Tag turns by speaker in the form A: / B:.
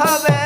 A: হবে